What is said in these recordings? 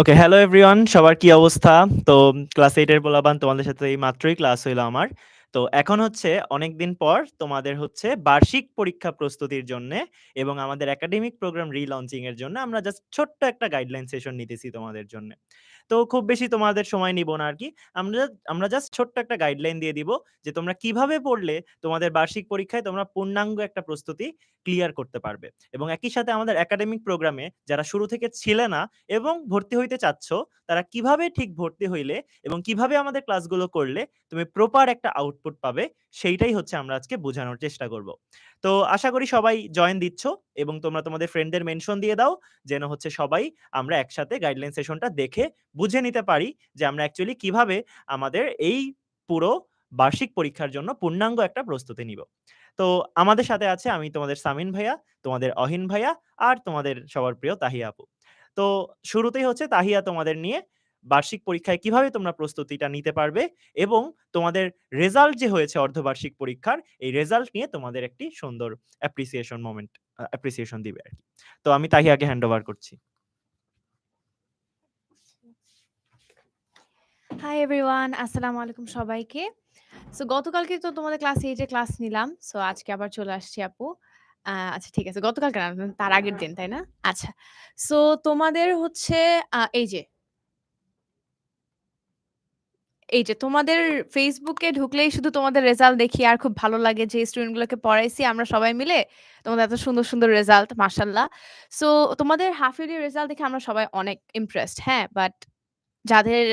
ওকে, hello everyone সবার কি অবস্থা? তো ক্লাস 8 এর পোলাপান তোমাদের সাথে এই মাত্রই ক্লাস হইল আমার। তো এখন হচ্ছে অনেকদিন পর তোমাদের হচ্ছে বার্ষিক পরীক্ষা প্রস্তুতির জন্যে এবং আমাদের একাডেমিক প্রোগ্রাম রিলঞ্চিং এর জন্য আমরা জাস্ট ছোট্ট একটা গাইডলাইন সেশন নিতেছি তোমাদের জন্য তো খুব বেশি তোমাদের সময় নিব না আরকি। আমরা আমরা জাস্ট ছোট্ট একটা গাইডলাইন দিয়ে দিব যে তোমরা কীভাবে পড়লে তোমাদের বার্ষিক পরীক্ষায় তোমরা পূর্ণাঙ্গ একটা প্রস্তুতি ক্লিয়ার করতে পারবে। এবং একই সাথে আমাদের একাডেমিক প্রোগ্রামে যারা শুরু থেকে ছিলে না এবং ভর্তি হইতে চাচ্ছ, তারা কীভাবে ঠিক ভর্তি হইলে এবং কীভাবে আমাদের ক্লাসগুলো করলে তুমি প্রপার একটা আউটপুট পাবে, সেইটাই হচ্ছে আমরা আজকে বোঝানোর চেষ্টা করব। তো আশা করি সবাই জয়েন দিচ্ছ এবং তোমরা তোমাদের ফ্রেন্ডদের মেনশন দিয়ে দাও, যেন হচ্ছে সবাই আমরা একসাথে গাইডলাইন সেশনটা দেখে বুঝে নিতে পারি যে আমরা অ্যাকচুয়ালি কীভাবে আমাদের এই পুরো বার্ষিক পরীক্ষার জন্য পূর্ণাঙ্গ একটা প্রস্তুতি নিব। তো আমাদের সাথে আছে আমি তোমাদের সামিন ভাইয়া, তোমাদের অহিন ভাইয়া আর তোমাদের সবার প্রিয় তাহিয়া আপু। তো শুরুতেই হচ্ছে তাহিয়া তোমাদের নিয়ে বার্ষিক পরীক্ষায় কীভাবে তোমরা প্রস্তুতিটা নিতে পারবে এবং তোমাদের রেজাল্ট যে হয়েছে অর্ধবার্ষিক পরীক্ষার, এই রেজাল্ট নিয়ে তোমাদের একটি সুন্দর অ্যাপ্রিসিয়েশন মোমেন্ট অ্যাপ্রিসিয়েশন দিবে আরকি। তো আমি তাহিয়াকে হ্যান্ড ওভার করছি। হাই এভরিওয়ান, আসসালামু আলাইকুম সবাইকে। সো গতকালকে তো তোমাদের ক্লাস 8 এ ক্লাস নিলাম। সো আজকে আবার চলে আসছি আপু। আচ্ছা ঠিক আছে। গতকালকে তার আগের দিন, তাই না? আচ্ছা। সো তোমাদের হচ্ছে এই যে এই যে তোমাদের ফেসবুকে ঢুকলেই শুধু তোমাদের রেজাল্ট দেখি আর খুব ভালো লাগে যে স্টুডেন্ট গুলোকে পড়াইছি আমরা সবাই মিলে। তোমাদের এত সুন্দর, সুন্দর রেজাল্ট মাশাআল্লাহ। সো তোমাদের হাফ ইয়ারলি রেজাল্ট দেখে আমরা সবাই অনেক ইমপ্রেসড, হ্যাঁ? বাট যাদের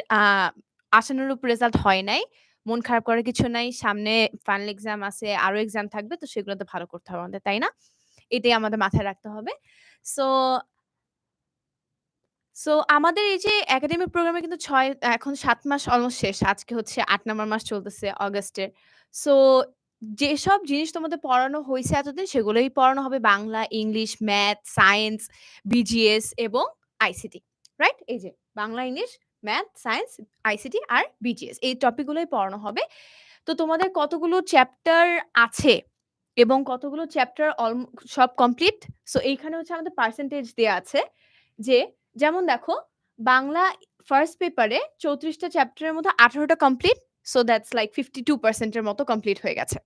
আশানুরূপ রেজাল্ট হয় নাই, মন খারাপ করার কিছু নাই। সামনে ফাইনাল এক্সাম আছে, আরও এক্সাম থাকবে। তো সেগুলোতে ভালো করতে হবে আমাদের, তাই না? এটাই আমাদের মাথায় রাখতে হবে। সো সো আমাদের এই যে একাডেমিক প্রোগ্রামে কিন্তু ৬ এখন ৭ মাস অলমোস্ট শেষ। আজকে হচ্ছে ৮ নাম্বার মাস চলতেছে অগাস্টের। সো যেসব জিনিস তোমাদের পড়ানো হইছে এতদিন সেগুলোই পড়ানো হবে Bangla, English, math, science, BGS এবং আইসিটি। রাইট? এই যে Bangla, English, math, science, ICT আর বিজিএস। এই টপিক গুলোই পড়ানো হবে। তো তোমাদের কতগুলো চ্যাপ্টার আছে এবং কতগুলো চ্যাপ্টার অলম সব কমপ্লিট। সো এইখানে হচ্ছে আমাদের পার্সেন্টেজ দেয়া আছে। যে যেমন দেখো বাংলা ফার্স্ট পেপারে চৌত্রিশটা চ্যাপ্টারের মধ্যে ১৮ টা complete. So that's like fifty two পার্সেন্টের মতো কমপ্লিট হয়ে গেছে।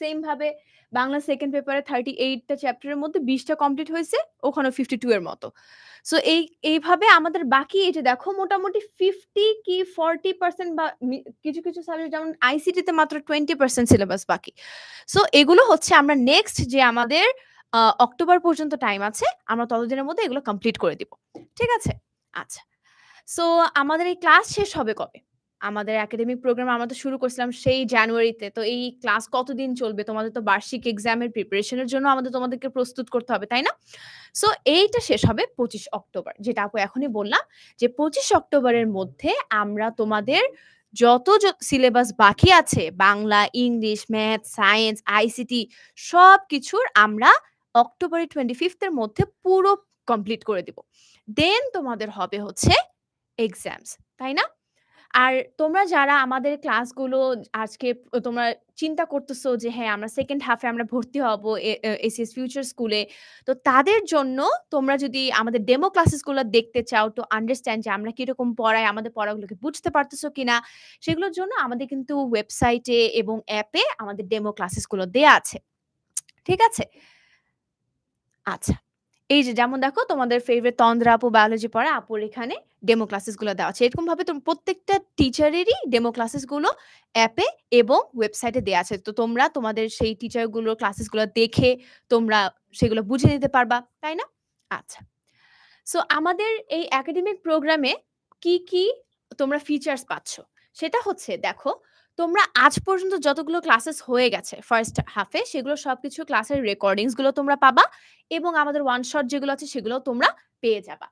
সেম ভাবে বাংলা সেকেন্ড পেপারে থার্টি এইটটা চ্যাপ্টারের মধ্যে ২০ টা কমপ্লিট হইছে। ওখানেও 52 এর মতো। সো এই এইভাবে আমাদের বাকি যে দেখো মোটামুটি 50 কি 40% বা কিছু, কিছু সাবজেক্ট যেমন আইসিটিতে মাত্র 20% সিলেবাস বাকি। সো এগুলো হচ্ছে আমরা নেক্সট যে আমাদের অক্টোবর পর্যন্ত টাইম আছে। আমরা ততদিনের মধ্যে এগুলো কমপ্লিট করে দিব। ঠিক আছে? আচ্ছা। সো আমাদের এই ক্লাস শেষ হবে কবে? আমাদের একাডেমিক প্রোগ্রাম আমরা তো শুরু করছিলাম সেই জানুয়ারিতে। তো এই ক্লাস কতদিন চলবে? তোমাদের তো বার্ষিক এক্সামের প্রিপারেশন এর জন্য আমাদের তোমাদেরকে প্রস্তুত করতে হবে, তাই না? সো এইটা শেষ হবে ২৫ অক্টোবর। যেটা আপু এখনই বললাম যে ২৫ অক্টোবরের মধ্যে আমরা তোমাদের যত সিলেবাস বাকি আছে Bangla, English, math, science, ICT সবকিছুর আমরা অক্টোবরের 25th এর মধ্যে পুরো কমপ্লিট করে দিব। দেন তোমাদের হবে হচ্ছে এক্সামস, তাই না? আর তোমরা যারা আমাদের ক্লাসগুলো আজকে তোমরা চিন্তা করতেছো যে হ্যাঁ, আমরা সেকেন্ড হাফে আমরা ভর্তি হব এসিএস ফিউচার স্কুলে। তো তাদের জন্য তোমরা যদি আমাদের ডেমো ক্লাসেসগুলো দেখতে চাও টু আন্ডারস্ট্যান্ড যে আমরা কীরকম পড়াই, আমাদের পড়াগুলোকে বুঝতে পারতেছো কিনা? সেগুলোর জন্য আমাদের কিন্তু ওয়েবসাইটে এবং অ্যাপে আমাদের ডেমো ক্লাসেসগুলো দেয়া আছে। ঠিক আছে? আচ্ছা। এই যে যেমন দেখো তোমাদের ফেভারিট তন্দ্রা আপু বায়োলজি পড়া আপুর এখানে ডেমো ক্লাসেসগুলো দেওয়া আছে। এরকমভাবে তোম প্রত্যেকটা টিচারেরই ডেমো ক্লাসেসগুলো অ্যাপে এবং ওয়েবসাইটে দেওয়া আছে। তো তোমরা তোমাদের সেই টিচারগুলোর ক্লাসেসগুলো দেখে তোমরা সেগুলো বুঝে নিতে পারবা, তাই না? আচ্ছা। সো আমাদের এই একাডেমিক প্রোগ্রামে কি, কি তোমরা ফিচারস পাচ্ছ? সেটা হচ্ছে দেখো, তোমরা আজ পর্যন্ত যতগুলো ক্লাসেস হয়ে গেছে ফার্স্ট হাফে সেগুলো সবকিছু ক্লাসের রেকর্ডিংসগুলো তোমরা পাবা এবং আমাদের ওয়ান শট যেগুলো আছে সেগুলোও তোমরা পেয়ে যাবা।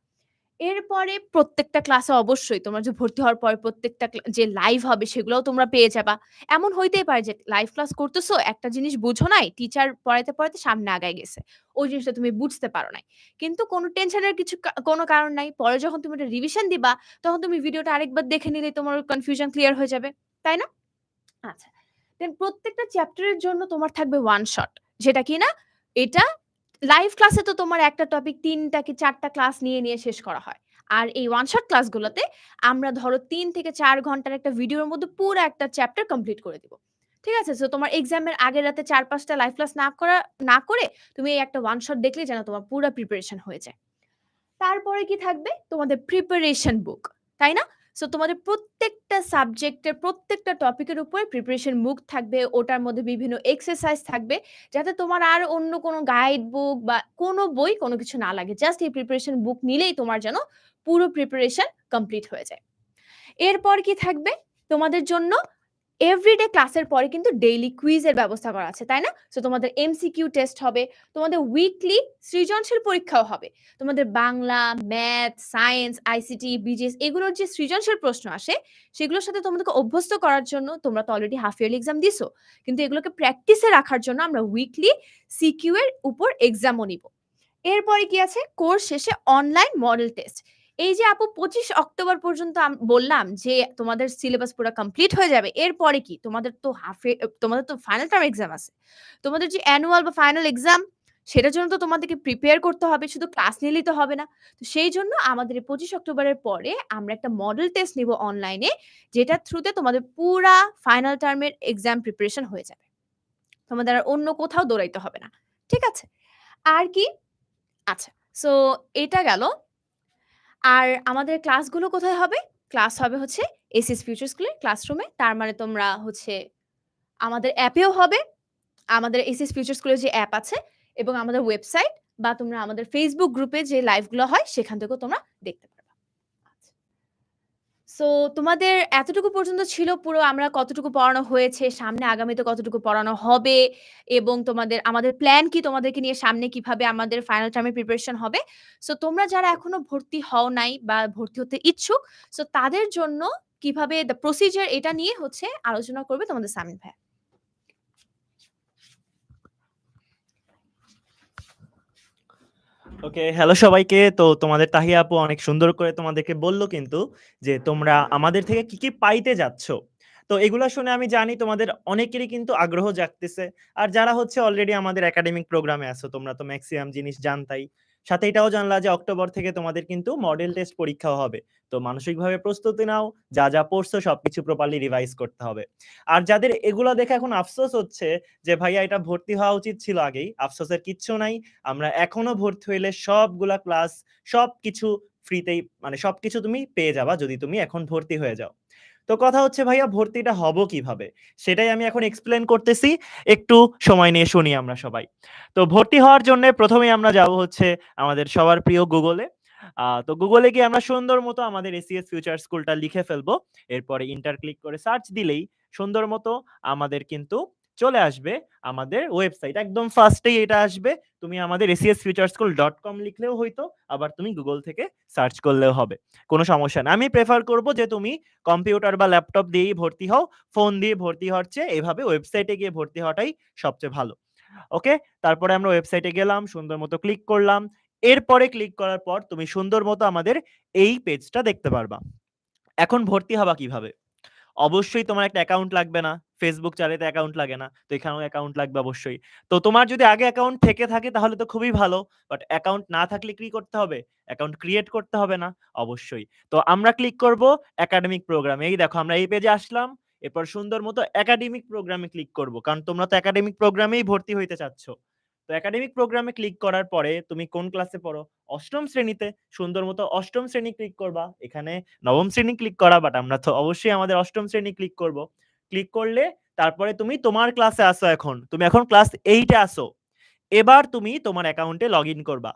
এরপরে প্রত্যেকটা ক্লাসে অবশ্যই তোমরা যে ভর্তি হওয়ার পরে প্রত্যেকটা যে লাইভ হবে সেগুলোও তোমরা পেয়ে যাবা। এমন হইতেই পারে যে লাইভ ক্লাস করতেছো, একটা জিনিস বুঝো নাই, টিচার পড়াইতে, পড়াইতে সামনে আগায় গেছে। ওই জিনিসটা তুমি বুঝতে পারো নাই। কিন্তু কোনো টেনশনের কিছু কোনো কারণ নাই। পরে যখন তুমি ওটা রিভিশন দিবা, তখন তুমি ভিডিওটা আরেকবার দেখে নিলেই তোমার কনফিউশন ক্লিয়ার হয়ে যাবে। তাই না? আচ্ছা। দেন প্রত্যেকটা চ্যাপ্টারের জন্য তোমার থাকবে ওয়ান শট। যেটা কিনা এটা লাইভ ক্লাসে তো তোমার একটা টপিক তিনটা কি চারটা ক্লাস নিয়ে, নিয়ে শেষ করা হয়। আর এই ওয়ান শট ক্লাসগুলোতে আমরা ধরো তিন থেকে চার ঘণ্টার একটা ভিডিওর মধ্যে পুরো একটা চ্যাপ্টার কমপ্লিট করে দিব। ঠিক আছে? সো তোমার এক্সামের আগের রাতে চার পাঁচটা লাইভ ক্লাস না করা না করে তুমি এই একটা ওয়ান শট দেখলে যেন তোমার পুরো প্রিপারেশন হয়ে যায়। তারপরে কি থাকবে? তোমাদের প্রিপারেশন বুক। তাই না? সো তোমাদের প্রত্যেকটা সাবজেক্টের প্রত্যেকটা টপিকের উপরে প্রিপারেশন বুক থাকবে। ওটার মধ্যে বিভিন্ন এক্সারসাইজ থাকবে। যাতে তোমার আর অন্য কোনো গাইড বুক বা কোনো বই কোনো কিছু না লাগে। জাস্ট এই প্রিপারেশন বুক নিলেই তোমার যেন পুরো প্রিপারেশন কমপ্লিট হয়ে যায়। এরপর কি থাকবে? তোমাদের জন্য এভরিডে ক্লাসের পরে কিন্তু ডেইলি কুইজের ব্যবস্থা করা আছে, তাই না? সো তোমাদের এমসিকিউ টেস্ট হবে, তোমাদের উইকলি সৃজনশীল পরীক্ষাও হবে। তোমাদের Bangla, math, science, ICT, BGS এগুলোর যে সৃজনশীল প্রশ্ন আসে, সেগুলোর সাথে তোমাদেরকে অভ্যস্ত করার জন্য তোমরা তো অলরেডি হাফ ইয়ারলি এক্সাম দিছো। কিন্তু এগুলোকে প্র্যাকটিসে রাখার জন্য আমরা উইকলি সিকিউ এর উপর এক্সামও নিব। এরপরে কি আছে? কোর্স শেষে অনলাইন মডেল টেস্ট। এই যে আপু ২৫ অক্টোবর পর্যন্ত বললাম যে তোমাদের সিলেবাস পুরো কমপ্লিট হয়ে যাবে। এরপরে কি? তোমাদের তো হাফ তোমাদের তো ফাইনাল টার্ম এক্সাম আছে। তোমাদের যে অ্যানুয়াল বা ফাইনাল এক্সাম সেটার জন্য তো তোমাদেরকে প্রিপেয়ার করতে হবে। শুধু ক্লাস নিলেই তো হবে না। তো সেই জন্য আমাদের পঁচিশ অক্টোবরের পরে আমরা একটা মডেল টেস্ট নিব অনলাইনে যেটার থ্রুতে তোমাদের পুরা ফাইনাল টার্মের এক্সাম প্রিপারেশন হয়ে যাবে। তোমাদের আর অন্য কোথাও দৌড়াইতে হবে না। ঠিক আছে? আর কি? আচ্ছা। সো এটা গেল। আর আমাদের ক্লাসগুলো কোথায় হবে? ক্লাস হবে হচ্ছে এসএস ফিউচার স্কুলের ক্লাসরুমে। তার মানে তোমরা হচ্ছে আমাদের অ্যাপেও হবে। আমাদের এসএস ফিউচার স্কুলের যে অ্যাপ আছে এবং আমাদের ওয়েবসাইট বা তোমরা আমাদের ফেসবুক গ্রুপে যে লাইভগুলো হয়, সেখান থেকেও তোমরা দেখতে। সো তোমাদের এতটুকু পর্যন্ত ছিল পুরো আমরা কতটুকু পড়ানো হয়েছে, সামনে আগামীতে কতটুকু পড়ানো হবে এবং তোমাদের আমাদের প্ল্যান কি তোমাদেরকে নিয়ে সামনে কীভাবে আমাদের ফাইনাল টার্মের প্রিপারেশন হবে। সো তোমরা যারা এখনও ভর্তি হও নাই বা ভর্তি হতে ইচ্ছুক, সো তাদের জন্য কীভাবে দ্য প্রসিজার এটা নিয়ে হচ্ছে আলোচনা করবে তোমাদের সামিন ভাইয়া। ওকে, হ্যালো সবাইকে। তো তোমাদের তাহিয়া আপু অনেক সুন্দর করে তোমাদেরকে বলল কিন্তু যে তোমরা আমাদের থেকে কি, কি পাইতে যাচ্ছ। তো এগুলা শুনে আমি জানি তোমাদের অনেকেরই কিন্তু আগ্রহ জাগতেছে। আর যারা হচ্ছে অলরেডি আমাদের একাডেমিক প্রোগ্রামে আছো তোমরা তো ম্যাক্সিমাম জিনিস জানতাই। সাথে এটাও জানলা যে অক্টোবর থেকে তোমাদের কিন্তু মডেল টেস্ট পরীক্ষাও হবে। তো মানসিকভাবে প্রস্তুতি নাও। যা, যা পড়ছো সবকিছু প্রপারলি রিভাইজ করতে হবে। আর যাদের এগুলা দেখে এখন আফসোস হচ্ছে যে ভাইয়া এটা ভর্তি হওয়া উচিত ছিল আগেই। আফসোসের কিচ্ছু নাই। আমরা এখনও ভর্তি হইলে সবগুলা ক্লাস সবকিছু ফ্রিতেই মানে সবকিছু তুমি পেয়ে যাবা যদি তুমি এখন ভর্তি হয়ে যাও। তো কথা হচ্ছে, ভাইয়া, ভর্তিটা হব কীভাবে? সেটাই আমি এখন এক্সপ্লেন করতেছি। একটু সময় নিয়ে শুনি আমরা সবাই। তো ভর্তি হওয়ার জন্য প্রথমে আমরা যাব হচ্ছে আমাদের সবার প্রিয় গুগলে। তো গুগলে গিয়ে আমরা সুন্দর মতো আমাদের এসিএস ফিউচার স্কুলটা লিখে ফেলব। এরপরে ইন্টার ক্লিক করে সার্চ দিলেই সুন্দর মতো আমাদের কিন্তু চলে আসবে আমাদের ওয়েবসাইট। একদম ফার্স্টেই এটা আসবে। তুমি আমাদের ACS future school dot com লিখলেও হইতো। আবার তুমি গুগল থেকে সার্চ করলেও হবে। কোনো সমস্যা না। আমি প্রেফার করব যে তুমি কম্পিউটার বা ল্যাপটপ দিয়েই ভর্তি হও। ফোন দিয়ে ভর্তি চেয়ে এভাবে ওয়েবসাইটে গিয়ে ভর্তি হওয়াটাই সবচেয়ে ভালো। ওকে? তারপরে আমরা ওয়েবসাইটে গেলাম, সুন্দর মতো ক্লিক করলাম। এরপরে ক্লিক করার পর তুমি সুন্দর মতো আমাদের এই পেজটা দেখতে পারবা। এখন ভর্তি হবা কীভাবে? অবশ্যই তোমার একটা অ্যাকাউন্ট লাগবে না। Facebook চালাইতে অ্যাকাউন্ট লাগে না। তো এখানেও অ্যাকাউন্ট লাগবে অবশ্যই। তো তোমার যদি আগে অ্যাকাউন্ট থেকে থাকে তাহলে তো খুবই ভালো। বাট অ্যাকাউন্ট না থাকলে কি করতে হবে? অ্যাকাউন্ট ক্রিয়েট করতে হবে না? অবশ্যই। তো আমরা ক্লিক করব একাডেমিক প্রোগ্রামে। এই দেখো আমরা এই পেজে আসলাম। এরপর সুন্দর মতো একাডেমিক প্রোগ্রামে ক্লিক করব। কারণ তোমরা তো একাডেমিক প্রোগ্রামেই ভর্তি হইতে চাচ্ছ। তো একাডেমিক প্রোগ্রামে ক্লিক করার পরে তুমি কোন ক্লাসে পড়ো? ৮ম শ্রেণীতে। সুন্দর মতো অষ্টম শ্রেণি ক্লিক করবা। এখানে নবম শ্রেণি ক্লিক করা বাট আমরা তো অবশ্যই আমাদের অষ্টম শ্রেণি ক্লিক করব। ক্লিক করলে তারপরে তুমি তোমার ক্লাসে আসো এখন। তুমি এখন ক্লাস এইটে আসো। এবার তুমি তোমার অ্যাকাউন্টে লগ ইন করবা।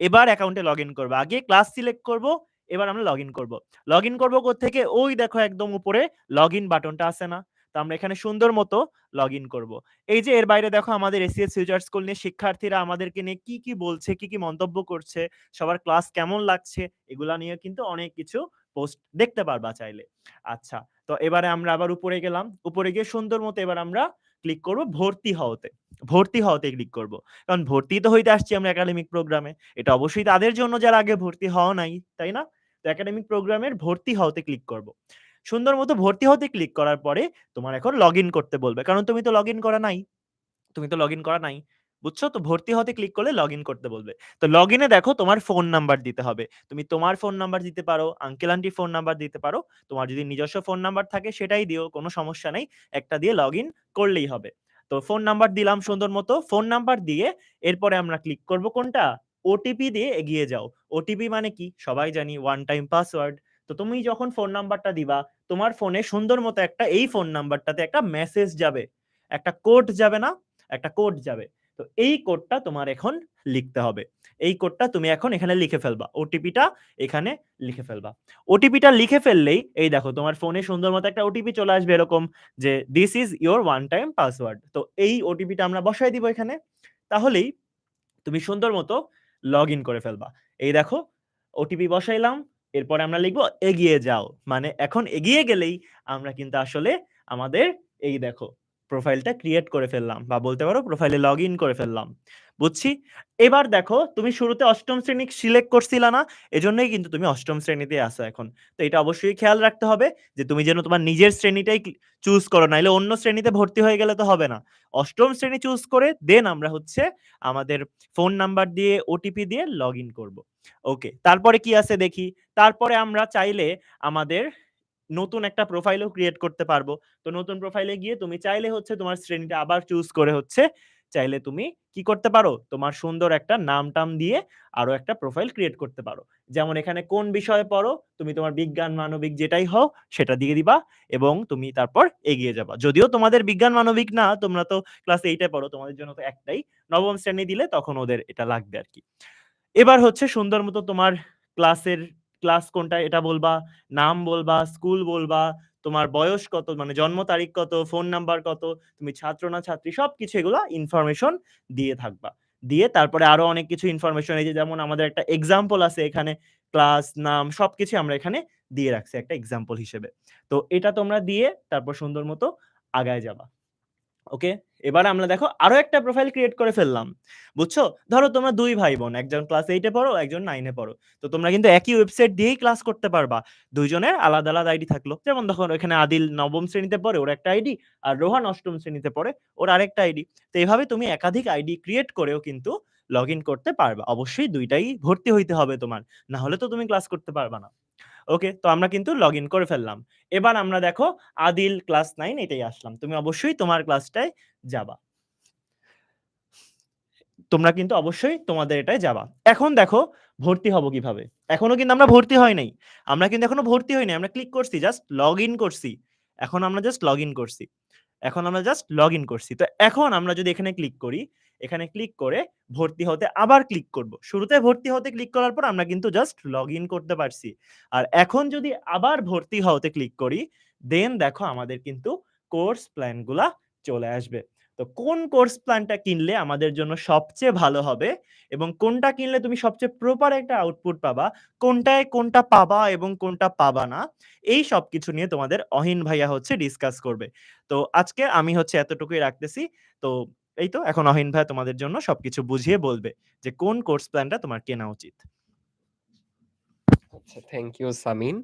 এবার অ্যাকাউন্টে লগ ইন করবা। আগে ক্লাস সিলেক্ট করব। এবার আমরা লগ ইন করব লগ ইন করব কোত্থেকে? ওই দেখো একদম উপরে লগ ইন বাটনটা আছে না? তো আমরা এখানে সুন্দর মতো লগ ইন করব এই যে এর বাইরে দেখো আমাদের এসিএস ফিউচার স্কুল নিয়ে শিক্ষার্থীরা আমাদেরকে নিয়ে কি, কি বলছে, কি, কি মন্তব্য করছে, সবার ক্লাস কেমন লাগছে এগুলা নিয়ে কিন্তু অনেক কিছু পোস্ট দেখতে পারবা চাইলে। আচ্ছা। তো এবারে আমরা আবার উপরে গেলাম। উপরে গিয়ে সুন্দর মতো এবার আমরা ক্লিক করব ভর্তি হওয়াতে ভর্তি হওয়াতে ক্লিক করব। কারণ ভর্তি তো হইতে আসছি আমরা একাডেমিক প্রোগ্রামে। এটা অবশ্যই তাদের জন্য যারা আগে ভর্তি হওয়া নাই, তাই না? তো একাডেমিক প্রোগ্রামের ভর্তি হওয়াতে ক্লিক করব। সুন্দর মতো ভর্তি হতে ক্লিক করার পরে তোমার এখন লগইন করতে বলবে। কারণ তুমি তো লগইন করা নাই। তুমি তো লগইন করা নাই। বুঝছ? তো ভর্তি হতে ক্লিক করলে লগইন করতে বলবে। তো লগইনে দেখো তোমার ফোন নাম্বার দিতে হবে। তুমি তোমার ফোন নাম্বার দিতে পারো, আঙ্কেল আন্টি ফোন নাম্বার দিতে পারো। তোমার যদি নিজস্ব ফোন নাম্বার থাকে সেটাই দিও, কোনো সমস্যা নেই একটা দিয়ে লগইন করলেই হবে। তো ফোন নাম্বার দিলাম সুন্দর মতো। ফোন নাম্বার দিয়ে এরপরে আমরা ক্লিক করব কোনটা? ওটিপি দিয়ে এগিয়ে যাও। ওটিপি মানে কি? সবাই জানি ওয়ান টাইম পাসওয়ার্ড। তো তুমি যখন ফোন নাম্বারটা দিবা, তোমার ফোনে সুন্দর মতো একটা এই ফোন নাম্বারটাতে একটা মেসেজ যাবে। একটা কোড যাবে না? একটা কোড যাবে। তো এই কোডটা তোমার এখন লিখতে হবে। এই কোডটা তুমি এখন এখানে লিখে ফেলবা। ওটিপিটা এখানে লিখে ফেলবা। ওটিপিটা লিখে ফেললেই এই দেখো তোমার ফোনে সুন্দর মতো একটা ওটিপি চলে আসবে এরকম যে this is your one time password. তো এই ওটিপিটা আমরা বসায় দিব এখানে। তাহলেই তুমি সুন্দর মতো লগইন করে ফেলবা। এই দেখো ওটিপি বসাইলাম। এরপরে আমরা লিখব এগিয়ে যাও। মানে এখন এগিয়ে গেলেই আমরা কিন্তু আসলে আমাদের এই দেখো প্রোফাইলটা ক্রিয়েট করে ফেললাম বা বলতে পারো প্রোফাইলে লগ ইন করে ফেললাম। বুঝছি? এবার দেখো, তুমি শুরুতে অষ্টম শ্রেণি সিলেক্ট করছিলা না? এজন্যই কিন্তু তুমি অষ্টম শ্রেণীতে আসো এখন। তো এটা অবশ্যই খেয়াল রাখতে হবে যে তুমি যেন তোমার নিজের শ্রেণীটাই চুজ করো। নাইলে অন্য শ্রেণীতে ভর্তি হয়ে গেলে তো হবে না। অষ্টম শ্রেণি চুজ করে দেন আমরা হচ্ছে আমাদের ফোন নাম্বার দিয়ে ওটিপি দিয়ে লগ ইন করব ওকে। তারপরে কি আছে দেখি? তারপরে আমরা চাইলে আমাদের নতুন একটা প্রোফাইলও ক্রিয়েট করতে পারব। তো নতুন প্রোফাইলে গিয়ে তুমি চাইলে হচ্ছে তোমার শ্রেণীটা আবার চুজ করে হচ্ছে চাইলে তুমি কি করতে পারো? তোমার সুন্দর একটা নাম-টাম দিয়ে আরও একটা প্রোফাইল ক্রিয়েট করতে পারো। যেমন এখানে কোন বিষয়ে পড়ো? তুমি তোমার বিজ্ঞান, মানবিক যেটাই হও সেটা দিয়ে দিবা এবং তুমি তারপর এগিয়ে যাবা। যদিও তোমাদের বিজ্ঞান, মানবিক না, তোমরা তো ক্লাস 8 এ পড়ো। তোমাদের জন্য তো একটাই। নবম শ্রেণি দিলে তখন ওদের এটা লাগবে আর কি এবার হচ্ছে সুন্দর মতো তোমার ক্লাসের ক্লাস কোনটা এটা বলবা, নাম বলবা, স্কুল বলবা, তোমার বয়স কত মানে জন্ম তারিখ কত, ফোন নাম্বার কত, তুমি ছাত্র না ছাত্রী সবকিছু এগুলো ইনফরমেশন দিয়ে থাকবা। দিয়ে তারপরে আরও অনেক কিছু ইনফরমেশন এই যে যেমন আমাদের একটা এক্সাম্পল আছে এখানে ক্লাস, নাম সবকিছু আমরা এখানে দিয়ে রাখছি একটা এক্সাম্পল হিসেবে। তো এটা তোমরা দিয়ে তারপর সুন্দর মতো আগায় যাবা। ওকে? এবার আমরা দেখো আরও একটা প্রোফাইল ক্রিয়েট করে ফেললাম। বুঝছ? ধরো তোমরা দুই ভাই-বোন। একজন ক্লাস এইটে পড়ো, একজন নাইনে পড়ো। তো তোমরা কিন্তু একই ওয়েবসাইট দিয়েই ক্লাস করতে পারবা। ২ জনের আলাদা, আলাদা আইডি থাকল। যেমন দেখো এখানে আদিল নবম শ্রেণীতে পড়ে, ওর একটা আইডি। আর রোহান অষ্টম শ্রেণীতে পড়ে, ওর আরেকটা আইডি। তো এইভাবে তুমি একাধিক আইডি ক্রিয়েট করেও কিন্তু লগইন করতে পারবা। অবশ্যই দুইটাই ভর্তি হইতে হবে তোমার। না হলে তো তুমি ক্লাস করতে পারবা না। ওকে? তো আমরা কিন্তু লগইন করে ফেললাম। এবার আমরা দেখো আদিল ক্লাস নাইন এটাই আসলাম। তুমি অবশ্যই তোমার ক্লাসটায় যাবা। তোমরা কিন্তু অবশ্যই তোমাদের এটায় যাবা। এখন দেখো ভর্তি হব কীভাবে? এখনও কিন্তু আমরা ভর্তি হয় নাই। আমরা কিন্তু এখনও ভর্তি হই নাই। আমরা ক্লিক করছি জাস্ট লগইন করছি। এখন আমরা জাস্ট লগইন করছি। এখন আমরা জাস্ট লগইন করছি। তো এখন আমরা যদি এখানে ক্লিক করি, এখানে ক্লিক করে ভর্তি হতে আবার ক্লিক করব। শুরুতে ভর্তি হতে ক্লিক করার পর আমরা কিন্তু জাস্ট লগইন করতে পারছি। আর এখন যদি আবার ভর্তি হতে ক্লিক করি, দেন দেখো আমাদের কিন্তু কোর্স প্ল্যানগুলা চলে আসবে। তো কোন কোর্স প্ল্যানটা কিনলে আমাদের জন্য সবচেয়ে ভালো হবে এবং কোনটা কিনলে তুমি সবচেয়ে প্রপার একটা আউটপুট পাবা, কোনটায় কোনটা পাবা এবং কোনটা পাবা না, এই সব কিছু নিয়ে তোমাদের অহিন ভাইয়া হচ্ছে ডিসকাস করবে। তো আজকে আমি হচ্ছে এতটুকুই রাখতেছি। তো এই তো এখন অহিন ভাই তোমাদের জন্য সবকিছু বুঝিয়ে বলবে যে কোন কোর্স প্ল্যানটা তোমার কেনা উচিত। আচ্ছা থ্যাংক ইউ সামিন।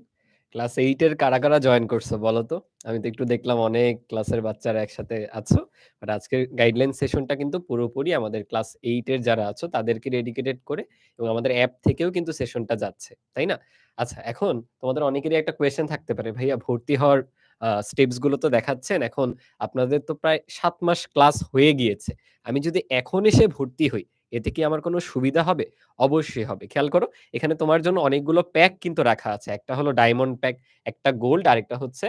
ক্লাস 8 এর কারা, কারা জয়েন করছ বলো তো? আমি তো একটু দেখলাম অনেক ক্লাসের বাচ্চারা একসাথে আছো। বাট আজকের গাইডলাইন সেশনটা কিন্তু পুরোপুরি আমাদের ক্লাস 8 এর যারা আছো তাদেরকে ডেডিকেটেড করে এবং আমাদের অ্যাপ থেকেও কিন্তু সেশনটা যাচ্ছে। তাই না? আচ্ছা এখন তোমাদের অনেকেরই একটা কোয়েশ্চেন থাকতে পারে ভাইয়া ভর্তি হওয়ার স্টেপসগুলো তো দেখাচ্ছেন। এখন আপনাদের তো প্রায় সাত মাস ক্লাস হয়ে গিয়েছে। আমি যদি এখন এসে ভর্তি হই, এতে কি আমার কোনো সুবিধা হবে? অবশ্যই হবে। খেয়াল করো এখানে তোমার জন্য অনেকগুলো প্যাক কিন্তু রাখা আছে। একটা হলো ডায়মন্ড প্যাক, একটা গোল্ড আর একটা হচ্ছে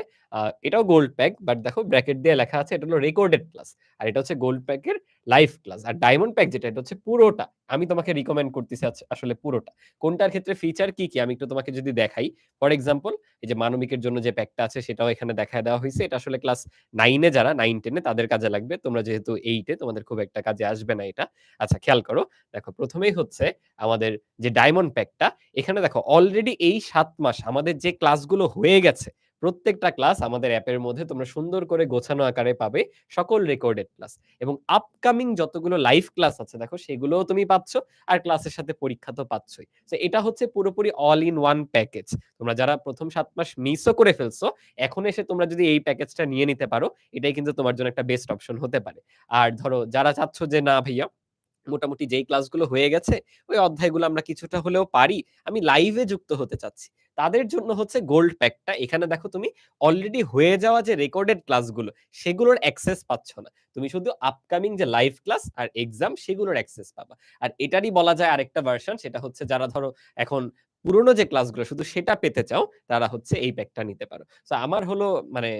এটাও গোল্ড প্যাক বাট দেখো ব্র্যাকেট দিয়ে লেখা আছে এটা হলো রেকর্ডেড ক্লাস। আর এটা হচ্ছে গোল্ড প্যাকের লাইভ ক্লাস। আর ডায়মন্ড প্যাক যেটা এটা হচ্ছে পুরোটা। আমি তোমাকে রিকমেন্ড করতেছি আসলে পুরোটা। কোনটার ক্ষেত্রে ফিচার কি, কি আমি একটু তোমাকে যদি দেখাই। ফর এক্সাম্পল এই যে মানবিকের জন্য যে প্যাকটা আছে সেটাও এখানে দেখায় দেওয়া হয়েছে এটা আসলে ক্লাস নাইনে যারা নাইন টেনে তাদের কাজে লাগবে। তোমরা যেহেতু এইটে তোমাদের খুব একটা কাজে আসবে না এটা। আচ্ছা খেয়াল করো। দেখো প্রথমেই হচ্ছে আমাদের যে ডায়মন্ড প্যাকটা এখানে দেখো অলরেডি এই সাত মাস আমাদের যে ক্লাসগুলো হয়ে গেছে প্রত্যেকটা ক্লাস আমাদের অ্যাপের মধ্যে তোমরা সুন্দর করে গোছানো আকারে পাবে সকল রেকর্ডেড ক্লাস এবং আপকামিং যতগুলো লাইভ ক্লাস আছে, দেখো সেগুলোও তুমি পাচ্ছ আর ক্লাসের সাথে পরীক্ষা তো পাচ্ছই। তো এটা হচ্ছে পুরোপুরি অল ইন ওয়ান প্যাকেজ তোমরা যারা প্রথম সাত মাস মিসও করে ফেলছো, এখন এসে তোমরা যদি এই প্যাকেজটা নিয়ে নিতে পারো, এটাই কিন্তু তোমার জন্য একটা বেস্ট অপশন হতে পারে। আর ধরো, যারা চাচ্ছ যে, না ভাইয়া মোটামুটি যেই ক্লাসগুলো হয়ে গেছে, ওই অধ্যায়গুলো আমরা কিছুটা হলেও পারি। আমি লাইভে যুক্ত হতে চাচ্ছি। তাদের জন্য হচ্ছে গোল্ড প্যাকটা এখানে দেখো তুমি অলরেডি হয়ে যাওয়া যে রেকর্ডেড ক্লাসগুলো সেগুলোর অ্যাক্সেস পাচ্ছ না। তুমি শুধু আপকামিং যে লাইভ ক্লাস আর এক্সাম সেগুলোর অ্যাক্সেস পাবা। আর এটারই বলা যায় আরেকটা ভার্সন সেটা হচ্ছে যারা ধরো এখন পুরোনো যে ক্লাসগুলো শুধু সেটা পেতে চাও, তারা হচ্ছে এই প্যাকটা নিতে পারো। তো আমার হলো মানে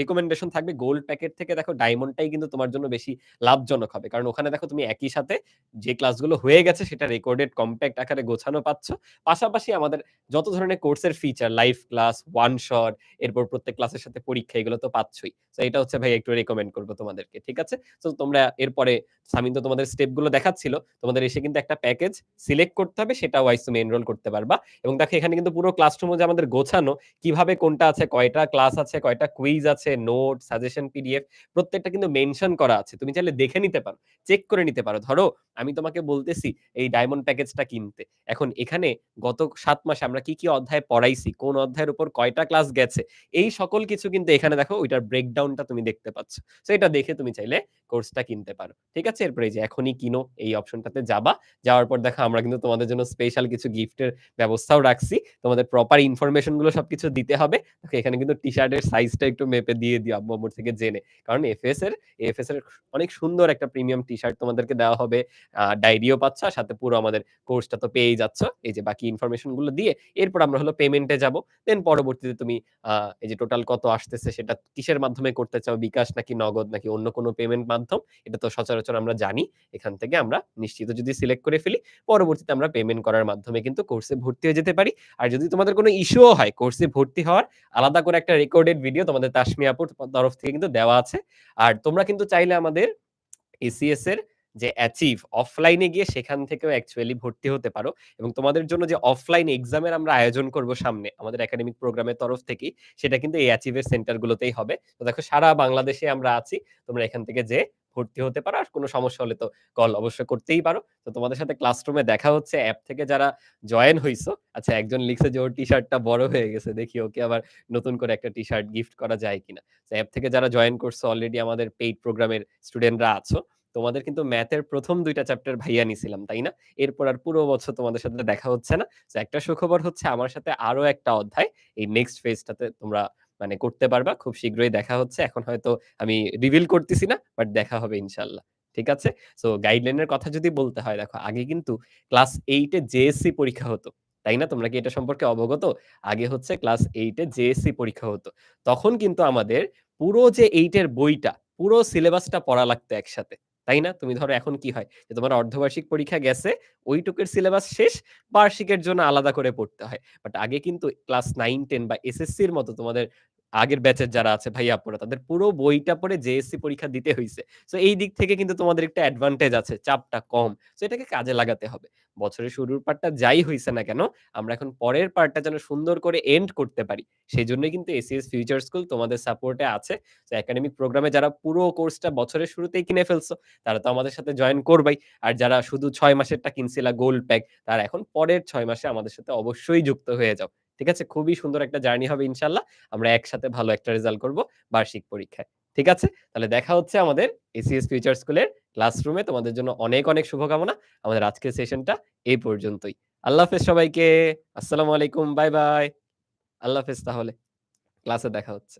রিকমেন্ডেশন থাকবে গোল্ড প্যাকেট থেকে দেখো ডায়মন্ডটাই কিন্তু তোমার জন্য বেশি লাভজনক হবে। কারণ ওখানে দেখো তুমি একই সাথে যে ক্লাসগুলো হয়ে গেছে সেটা রেকর্ডেড কম্প্যাক্ট আকারে গোছানো পাচ্ছ। পাশাপাশি আমাদের যত ধরনের কোর্সের feature live class one shot এরপর প্রত্যেক ক্লাসের সাথে পরীক্ষা, এগুলো তো পাচ্ছই। তো এটা হচ্ছে ভাই একটু রেকমেন্ড করব তোমাদেরকে, ঠিক আছে? তো তোমরা এরপরে, সামিন তো তোমাদের স্টেপগুলো দেখাচ্ছিল, তোমাদের এসে কিন্তু একটা প্যাকেজ সিলেক্ট করতে হবে, সেটা ওয়াইজ তুমি এনরোল করতে পারবা। এবং দেখো এখানে কিন্তু পুরো ক্লাসরুম যে আমাদের গোছানো, কীভাবে কোনটা আছে, কয়টা ক্লাস আছে, কয়টা কুইজ আছে নোট সাজেশন পিডিএফ প্রত্যেকটা কিন্তু মেনশন করা আছে। তুমি চাইলে দেখে নিতে পারো চেক করে নিতে পারো। ধরো, আমি তোমাকে বলতেছি, এই ডায়মন্ড প্যাকেজটা কিনতে। এখন এখানে গত সাত মাসে আমরা কি কি অধ্যায় পড়াইছি, কোন অধ্যায়ের উপর কয়টা ক্লাস গেছে, এই সকল কিছু কিন্তু এখানে দেখো, ওইটার ব্রেকডাউনটা তুমি দেখতে পাচ্ছ। তো এটা দেখে তুমি চাইলে কোর্সটা কিনতে পারো। ঠিক আছে? এরপরে যে এখনই কিনো, এই অপশনটাতে যাবা। যাওয়ার পর দেখো, আমরা কিন্তু তোমাদের জন্য স্পেশাল কিছু গিফটের ব্যবস্থাও রাখছি। তোমাদের প্রপার ইনফরমেশনগুলো সবকিছু দিতে হবে। এখানে কিন্তু টি শার্টের সাইজটা একটু মেপে দিয়ে দিও আব্বু আম্মুর থেকে জেনে। কারণ এফএস এর এফএস এর অনেক সুন্দর একটা প্রিমিয়াম টি শার্ট তোমাদেরকে দেওয়া হবে। ডায়েরিও পাচ্ছ সাথে পুরো আমাদের কোর্সটা তো পেয়েই যাচ্ছ। এই যে বাকি ইনফরমেশনগুলো দিয়ে এরপর আমরা হলো পেমেন্টে যাব। দেন পরবর্তীতে তুমি এই যে টোটাল কত আসতেছে সেটা কিসের মাধ্যমে করতে চাও? বিকাশ নাকি নগদ নাকি অন্য কোনো পেমেন্ট মাধ্যম? এটা তো সচরাচর আমরা জানি। এখান থেকে আমরা নিশ্চিত যদি সিলেক্ট করে ফেলি, পরবর্তীতে আমরা পেমেন্ট করার মাধ্যমে কিন্তু কোর্সে ভর্তি হয়ে যেতে পারি। আর যদি তোমাদের কোনো ইস্যুও হয়, কোর্সে ভর্তি হওয়ার, আলাদা করে একটা রেকর্ডেড ভিডিও তোমাদের তাসমিয়াপুর তরফ থেকে কিন্তু দেওয়া আছে। আর তোমরা কিন্তু চাইলে আমাদের এসিএস এর যে অ্যাচিভ অফলাইনে গিয়ে সেখান থেকেও অ্যাকচুয়ালি ভর্তি হতে পারো। এবং তোমাদের জন্য যে অফলাইন এক্সামের আমরা আয়োজন করব সামনে, আমাদের একাডেমিক প্রোগ্রামের তরফ থেকেই, সেটা কিন্তু এই অ্যাচিভের সেন্টারগুলোতেই হবে। তো দেখো, সারা বাংলাদেশে আমরা আছি, তোমরা এখান থেকে যে ভর্তি হতে পারো। আর কোনো সমস্যা হলে তো কল অবশ্যই করতেই পারো। তো তোমাদের সাথে ক্লাসরুমে দেখা হচ্ছে অ্যাপ থেকে যারা জয়েন হইছো আচ্ছা একজন লিখছে যে ওর টি শার্টটা বড় হয়ে গেছে, দেখি ওকে আবার নতুন করে একটা টি শার্ট গিফট করা যায় কিনা। তো অ্যাপ থেকে যারা জয়েন করছ অলরেডি আমাদের পেইড প্রোগ্রামের স্টুডেন্টরা আছো তোমাদের কিন্তু ম্যাথের প্রথম দুইটা চ্যাপ্টার ভাইয়া নিছিলাম, তাই না? এরপর আর পুরো বছর তোমাদের সাথে দেখা হচ্ছে না। তো একটা সুখবর হচ্ছে আমার সাথে আরও একটা অধ্যায়, এই নেক্সট ফেজটাতে তোমরা মানে করতে পারবা। খুব শীঘ্রই দেখা হচ্ছে, এখন হয়তো আমি রিভিল করতেছি না বাট দেখা হবে ইনশাল্লাহ ঠিক আছে? সো গাইডলাইনের কথা যদি বলতে হয়, দেখো, আগে কিন্তু ক্লাস এইটে জেএসসি পরীক্ষা হতো, তাই না? তোমরা কি এটা সম্পর্কে অবগত? আগে হচ্ছে ক্লাস এইটে জেএসসি পরীক্ষা হতো। তখন কিন্তু আমাদের পুরো যে এইটের বইটা, পুরো সিলেবাসটা পড়া লাগতো একসাথে। তাই না? তুমি ধরো এখন কি হয়? যে তোমার অর্ধবার্ষিক পরীক্ষা গেছে, ওইটুকের সিলেবাস শেষ, বার্ষিকের জন্য আলাদা করে পড়তে হয়। বাট আগে কিন্তু ক্লাস নাইন টেন বা এসএসসির মতো তোমাদের আগের ব্যাচের যারা আছে ভাইয়া পড়া তাদের পুরো বইটা পড়ে জেএসসি পরীক্ষা দিতে হইছে। সো এই দিক থেকে কিন্তু তোমাদের একটা অ্যাডভান্টেজ আছে, চাপটা কম। সো এটাকে কাজে লাগাতে হবে। বছরের শুরুর পার্টটা যাই হইছে না কেন, আমরা এখন পরের পার্টটা যেন সুন্দর করে এন্ড করতে পারি। সেই জন্যই কিন্তু এসিএস ফিউচার স্কুল তোমাদের সাপোর্টে আছে। তো একাডেমিক প্রোগ্রামে যারা পুরো কোর্সটা বছরের শুরুতেই কিনে ফেলছো, তারা তো আমাদের সাথে জয়েন করবাই। আর যারা শুধু ছয় মাসেরটা কিনছিলা গোল্ড প্যাক তারা এখন পরের ছয় মাসে আমাদের সাথে অবশ্যই যুক্ত হয়ে যাও। ঠিক আছে? খুবই সুন্দর একটা জার্নি হবে ইনশাল্লাহ। আমরা একসাথে ভালো একটা রেজাল্ট করব বার্ষিক পরীক্ষায়। ঠিক আছে? তাহলে দেখা হচ্ছে আমাদের এসিএস ফিউচার স্কুলের ক্লাসরুমে তোমাদের জন্য অনেক অনেক শুভকামনা। আমাদের আজকের সেশনটা এই পর্যন্তই। আল্লাহ হাফেজ সবাইকে। আসসালামু আলাইকুম। Bye bye. আল্লাহ হাফেজ তাহলে। ক্লাসে দেখা হচ্ছে।